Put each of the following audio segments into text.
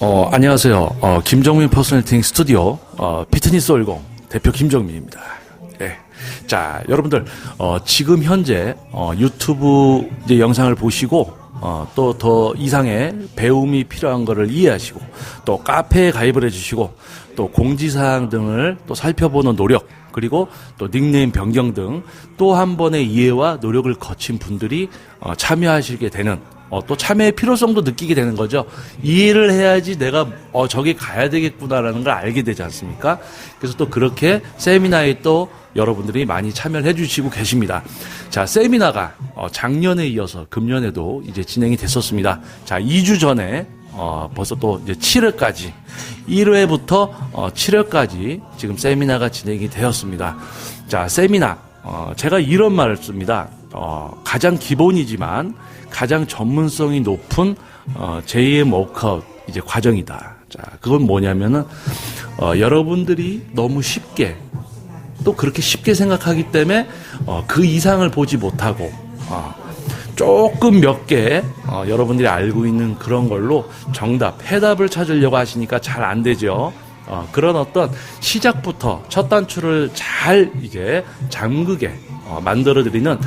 어, 안녕하세요. 어, 김정민 퍼스널팅 스튜디오 어, 피트니스 올공 대표 김정민입니다. 네. 자, 여러분들 어, 지금 현재 어, 유튜브 이제 영상을 보시고 어, 또 더 이상의 배움이 필요한 것을 이해하시고 또 카페에 가입을 해주시고 또 공지사항 등을 또 살펴보는 노력 그리고 또 닉네임 변경 등 또 한 번의 이해와 노력을 거친 분들이 어, 참여하시게 되는 어, 또 참여의 필요성도 느끼게 되는 거죠. 이해를 해야지 내가 어, 저기 가야 되겠구나라는 걸 알게 되지 않습니까? 그래서 또 그렇게 세미나에 또 여러분들이 많이 참여를 해주시고 계십니다. 자, 세미나가 어, 작년에 이어서 금년에도 이제 진행이 됐었습니다. 자, 2주 전에 어, 벌써 또 이제 7회까지 1회부터 어, 7회까지 지금 세미나가 진행이 되었습니다. 자, 세미나 어, 제가 이런 말을 씁니다. 어, 가장 기본이지만 가장 전문성이 높은 어, JM 워크아웃 이제 과정이다. 자, 그건 뭐냐면은 어, 여러분들이 너무 쉽게 또 그렇게 쉽게 생각하기 때문에 어, 그 이상을 보지 못하고 어, 조금 몇개 어, 여러분들이 알고 있는 그런 걸로 정답, 해답을 찾으려고 하시니까 잘 안 되죠. 어, 그런 어떤 시작부터 첫 단추를 잘 이제 잠그게 어, 만들어드리는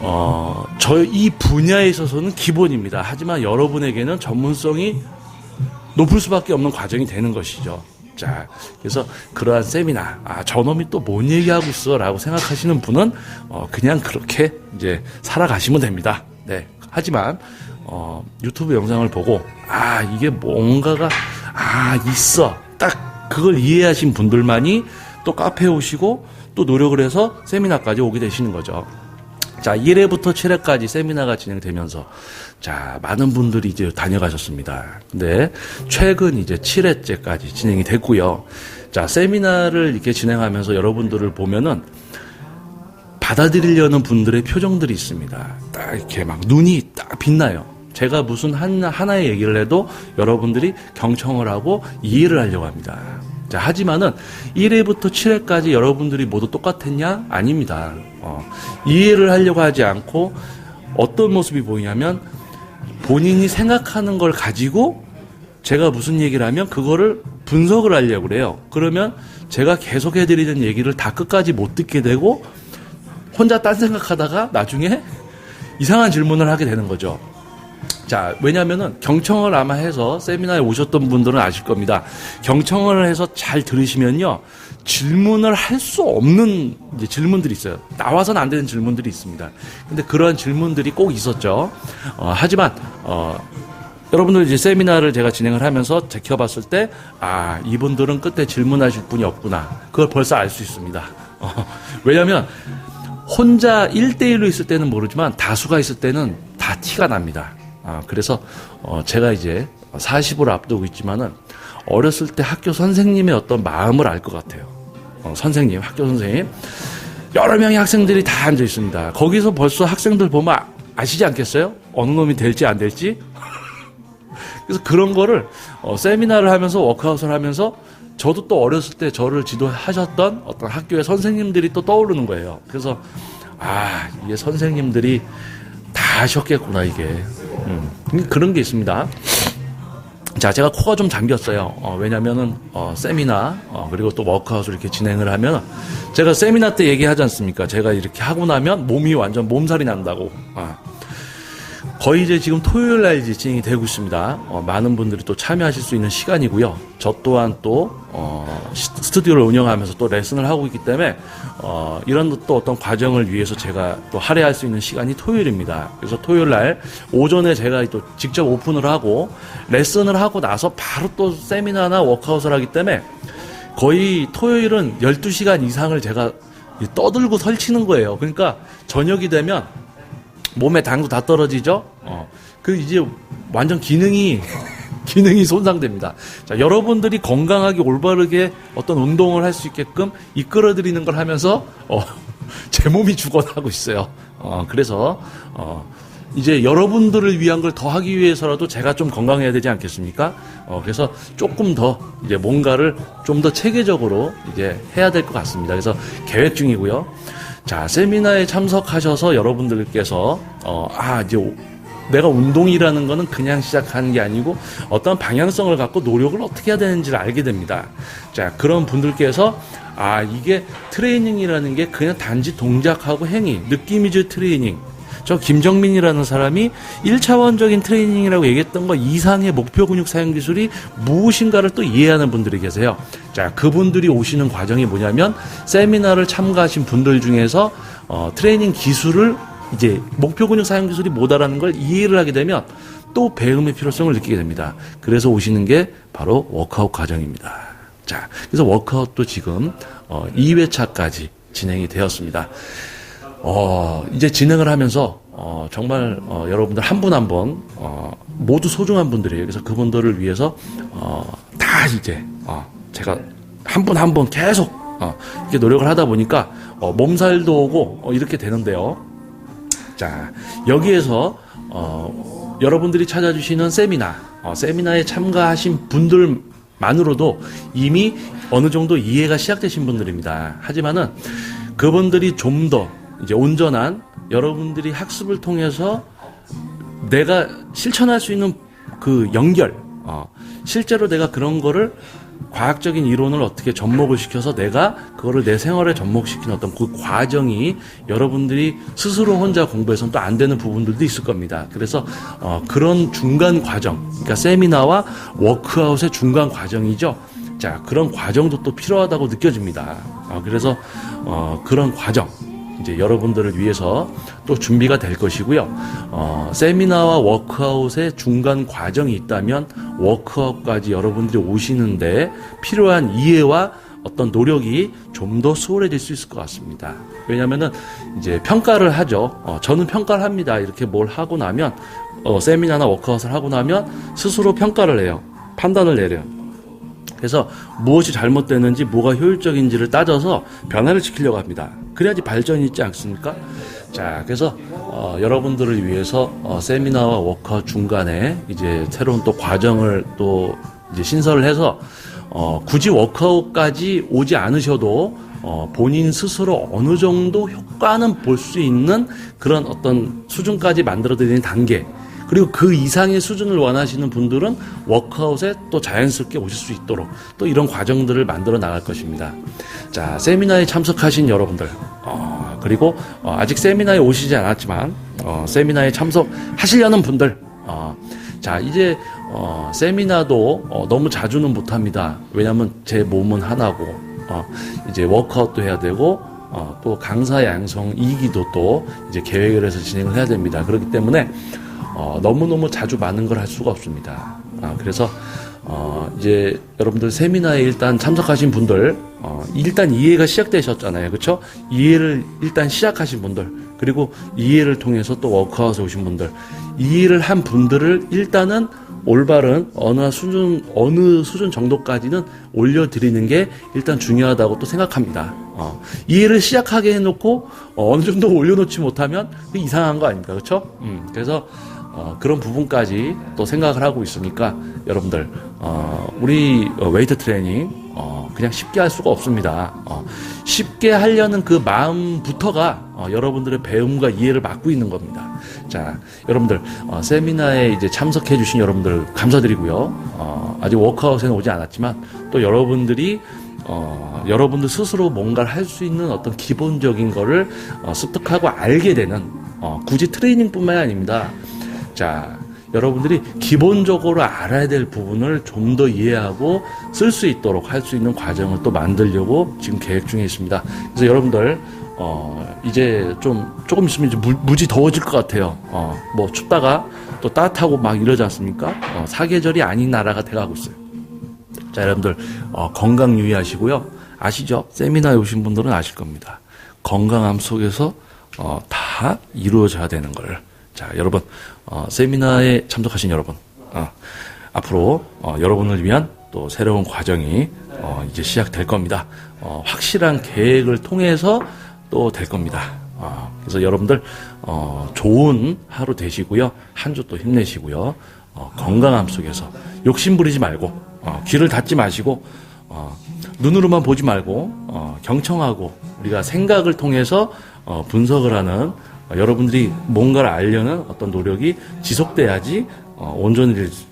어, 저 이 분야에 있어서는 기본입니다. 하지만 여러분에게는 전문성이 높을 수밖에 없는 과정이 되는 것이죠. 자, 그래서 그러한 세미나, 아, 저놈이 또 뭔 얘기하고 있어? 라고 생각하시는 분은, 어, 그냥 그렇게 이제 살아가시면 됩니다. 네. 하지만, 어, 유튜브 영상을 보고, 아, 이게 뭔가가, 아, 있어. 딱 그걸 이해하신 분들만이 또 카페에 오시고 또 노력을 해서 세미나까지 오게 되시는 거죠. 자, 1회부터 7회까지 세미나가 진행되면서, 자, 많은 분들이 이제 다녀가셨습니다. 근데, 최근 이제 7회째까지 진행이 됐고요. 자, 세미나를 이렇게 진행하면서 여러분들을 보면은, 받아들이려는 분들의 표정들이 있습니다. 딱 이렇게 막 눈이 딱 빛나요. 제가 무슨 한, 하나의 얘기를 해도 여러분들이 경청을 하고 이해를 하려고 합니다. 자, 하지만은 1회부터 7회까지 여러분들이 모두 똑같았냐? 아닙니다. 어, 이해를 하려고 하지 않고 어떤 모습이 보이냐면 본인이 생각하는 걸 가지고 제가 무슨 얘기를 하면 그거를 분석을 하려고 그래요. 그러면 제가 계속 해드리는 얘기를 다 끝까지 못 듣게 되고 혼자 딴 생각하다가 나중에 이상한 질문을 하게 되는 거죠. 자, 왜냐면은 경청을 아마 해서 세미나에 오셨던 분들은 아실 겁니다. 경청을 해서 잘 들으시면요. 질문을 할 수 없는 질문들이 있어요. 나와서는 안 되는 질문들이 있습니다. 근데 그러한 질문들이 꼭 있었죠. 어, 하지만, 어, 여러분들 이제 세미나를 제가 진행을 하면서 지켜봤을 때, 아, 이분들은 끝에 질문하실 분이 없구나. 그걸 벌써 알 수 있습니다. 어, 왜냐면, 혼자 1대1로 있을 때는 모르지만 다수가 있을 때는 다 티가 납니다. 아, 그래서 어, 제가 이제 40을 앞두고 있지만은 어렸을 때 학교 선생님의 어떤 마음을 알 것 같아요. 어, 선생님, 학교 선생님. 여러 명의 학생들이 다 앉아 있습니다. 거기서 벌써 학생들 보면 아, 아시지 않겠어요? 어느 놈이 될지 안 될지? 그래서 그런 거를 어, 세미나를 하면서 워크아웃을 하면서 저도 또 어렸을 때 저를 지도하셨던 어떤 학교의 선생님들이 또 떠오르는 거예요. 그래서 아 이게 선생님들이 다 하셨겠구나 이게 음, 그런 게 있습니다. 자, 제가 코가 좀 잠겼어요. 어, 왜냐면은, 어, 세미나, 어, 그리고 또 워크아웃을 이렇게 진행을 하면, 제가 세미나 때 얘기하지 않습니까? 제가 이렇게 하고 나면 몸이 완전 몸살이 난다고. 아. 거의 이제 지금 토요일 날 이제 진행이 되고 있습니다. 어, 많은 분들이 또 참여하실 수 있는 시간이고요. 저 또한 또, 어, 스튜디오를 운영하면서 또 레슨을 하고 있기 때문에, 어, 이런 또 어떤 과정을 위해서 제가 또 할애할 수 있는 시간이 토요일입니다. 그래서 토요일 날 오전에 제가 또 직접 오픈을 하고 레슨을 하고 나서 바로 또 세미나나 워크아웃을 하기 때문에 거의 토요일은 12시간 이상을 제가 떠들고 설치는 거예요. 그러니까 저녁이 되면 몸에 당도 다 떨어지죠? 어. 그 이제 완전 기능이, 기능이 손상됩니다. 자, 여러분들이 건강하게 올바르게 어떤 운동을 할 수 있게끔 이끌어드리는 걸 하면서, 어, 제 몸이 죽어나고 있어요. 어, 그래서, 어, 이제 여러분들을 위한 걸 더 하기 위해서라도 제가 좀 건강해야 되지 않겠습니까? 어, 그래서 조금 더 이제 뭔가를 좀 더 체계적으로 이제 해야 될 것 같습니다. 그래서 계획 중이고요. 자, 세미나에 참석하셔서 여러분들께서, 어, 아, 이제 내가 운동이라는 거는 그냥 시작하는 게 아니고 어떤 방향성을 갖고 노력을 어떻게 해야 되는지를 알게 됩니다. 자, 그런 분들께서 아, 이게 트레이닝이라는 게 그냥 단지 동작하고 행위, 느낌 위주 트레이닝. 저 김정민이라는 사람이 1차원적인 트레이닝이라고 얘기했던 거 이상의 목표 근육 사용 기술이 무엇인가를 또 이해하는 분들이 계세요. 자, 그분들이 오시는 과정이 뭐냐면 세미나를 참가하신 분들 중에서 어, 트레이닝 기술을 이제 목표 근육 사용 기술이 뭐다라는 걸 이해를 하게 되면 또 배움의 필요성을 느끼게 됩니다. 그래서 오시는 게 바로 워크아웃 과정입니다. 자, 그래서 워크아웃도 지금 어, 2회차까지 진행이 되었습니다. 어, 이제 진행을 하면서 어, 정말 어, 여러분들 한 분 한분 어, 모두 소중한 분들이에요. 그래서 그분들을 위해서 어, 다 이제 어, 제가 한 분 한 분 계속 어, 이렇게 노력을 하다 보니까 어, 몸살도 오고 어, 이렇게 되는데요. 자, 여기에서 어, 여러분들이 찾아주시는 세미나, 어, 세미나에 참가하신 분들 만으로도 이미 어느 정도 이해가 시작되신 분들입니다. 하지만은 그분들이 좀더 이제 온전한 여러분들이 학습을 통해서 내가 실천할 수 있는 그 연결, 어, 실제로 내가 그런 거를 과학적인 이론을 어떻게 접목을 시켜서 내가 그거를 내 생활에 접목시키는 어떤 그 과정이 여러분들이 스스로 혼자 공부해서는 또 안 되는 부분들도 있을 겁니다. 그래서 어, 그런 중간 과정, 그러니까 세미나와 워크아웃의 중간 과정이죠. 자 그런 과정도 또 필요하다고 느껴집니다. 어, 그래서 어, 그런 과정. 이제 여러분들을 위해서 또 준비가 될 것이고요. 어, 세미나와 워크아웃의 중간 과정이 있다면 워크아웃까지 여러분들이 오시는데 필요한 이해와 어떤 노력이 좀 더 수월해질 수 있을 것 같습니다. 왜냐하면은 이제 평가를 하죠. 어, 저는 평가를 합니다. 이렇게 뭘 하고 나면 어, 세미나나 워크아웃을 하고 나면 스스로 평가를 해요. 판단을 내려요. 그래서 무엇이 잘못되는지 뭐가 효율적인지를 따져서 변화를 시키려고 합니다. 그래야지 발전이 있지 않습니까? 자, 그래서 어, 여러분들을 위해서 어, 세미나와 워커 중간에 이제 새로운 또 과정을 또 이제 신설을 해서 어, 굳이 워크아웃까지 오지 않으셔도 어, 본인 스스로 어느 정도 효과는 볼 수 있는 그런 어떤 수준까지 만들어드리는 단계 그리고 그 이상의 수준을 원하시는 분들은 워크아웃에 또 자연스럽게 오실 수 있도록 또 이런 과정들을 만들어 나갈 것입니다. 자, 세미나에 참석하신 여러분들, 어, 그리고 어, 아직 세미나에 오시지 않았지만 어, 세미나에 참석하시려는 분들, 어, 자, 이제 어, 세미나도 어, 너무 자주는 못합니다. 왜냐하면 제 몸은 하나고 어, 이제 워크아웃도 해야 되고 어, 또 강사 양성 2기도 또 이제 계획을 해서 진행을 해야 됩니다. 그렇기 때문에 어, 너무너무 자주 많은 걸 할 수가 없습니다. 아, 그래서 어, 이제 여러분들 세미나에 일단 참석하신 분들 어, 일단 이해가 시작되셨잖아요. 그렇죠? 이해를 일단 시작하신 분들 그리고 이해를 통해서 또 워크아웃에 오신 분들 이해를 한 분들을 일단은 올바른 어느 수준 어느 수준 정도까지는 올려드리는 게 일단 중요하다고 또 생각합니다. 어, 이해를 시작하게 해놓고 어, 느 정도 올려놓지 못하면 이상한 거 아닙니까, 그렇죠? 음, 그래서 어, 그런 부분까지 또 생각을 하고 있으니까 여러분들 어, 우리 웨이트 트레이닝 어, 그냥 쉽게 할 수가 없습니다. 어, 쉽게 하려는 그 마음부터가 어, 여러분들의 배움과 이해를 막고 있는 겁니다. 자, 여러분들 어, 세미나에 이제 참석해 주신 여러분들 감사드리고요. 어, 아직 워크아웃에는 오지 않았지만 또 여러분들이 어, 여러분들 스스로 뭔가를 할 수 있는 어떤 기본적인 거를 어, 습득하고 알게 되는 어, 굳이 트레이닝뿐만 아닙니다. 자, 여러분들이 기본적으로 알아야 될 부분을 좀 더 이해하고 쓸 수 있도록 할 수 있는 과정을 또 만들려고 지금 계획 중에 있습니다. 그래서 여러분들 어, 이제 좀 조금 있으면 이제 무, 무지 더워질 것 같아요. 어, 뭐 춥다가 또 따뜻하고 막 이러지 않습니까? 어, 사계절이 아닌 나라가 돼가고 있어요. 자, 여러분들 어, 건강 유의하시고요. 아시죠? 세미나에 오신 분들은 아실 겁니다. 건강함 속에서 어, 다 이루어져야 되는 걸. 자, 여러분 어, 세미나에 참석하신 여러분, 어, 앞으로 어, 여러분을 위한 또 새로운 과정이 어, 이제 시작될 겁니다. 어, 확실한 계획을 통해서 또 될 겁니다. 어, 그래서 여러분들 어, 좋은 하루 되시고요. 한 주 또 힘내시고요. 어, 건강함 속에서 욕심 부리지 말고 어, 귀를 닫지 마시고 어, 눈으로만 보지 말고 어, 경청하고 우리가 생각을 통해서 어, 분석을 하는 어, 여러분들이 뭔가를 알려는 어떤 노력이 지속돼야지 어,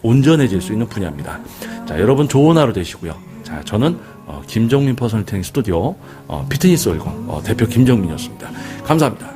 온전해질, 수 있는 분야입니다. 자, 여러분 좋은 하루 되시고요. 자, 저는 어, 김정민 퍼스널 트레이닝 스튜디오 어, 피트니스 월공 어, 대표 김정민이었습니다. 감사합니다.